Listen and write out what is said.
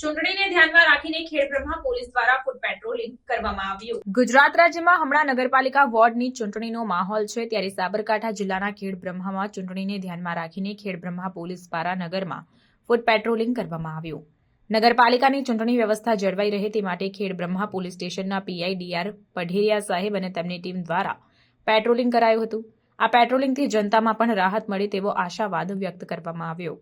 ચૂંટણીને ધ્યાનમાં રાખીને ખેડબ્રહ્મા પોલીસ દ્વારા ફૂટ પેટ્રોલિંગ કરવામાં આવ્યું. ગુજરાત રાજ્યમાં હમણાં નગરપાલિકા વોર્ડની ચૂંટણીનો માહોલ છે, ત્યારે સાબરકાંઠા જિલ્લાના ખેડબ્રહ્મામાં ચૂંટણીને ધ્યાનમાં રાખીને ખેડબ્રહ્મા પોલીસ દ્વારા નગરમાં ફૂટ પેટ્રોલિંગ કરવામાં આવ્યું. નગરપાલિકાની ચૂંટણી વ્યવસ્થા જળવાઈ રહે તે માટે ખેડબ્રહ્મા પોલીસ સ્ટેશનના પીઆઈ ડીઆર પઢેરિયા સાહેબ અને તેમની ટીમ દ્વારા પેટ્રોલિંગ કરાયું હતું. આ પેટ્રોલિંગથી જનતામાં પણ રાહત મળે તેવો આશાવાદ વ્યક્ત કરવામાં આવ્યો.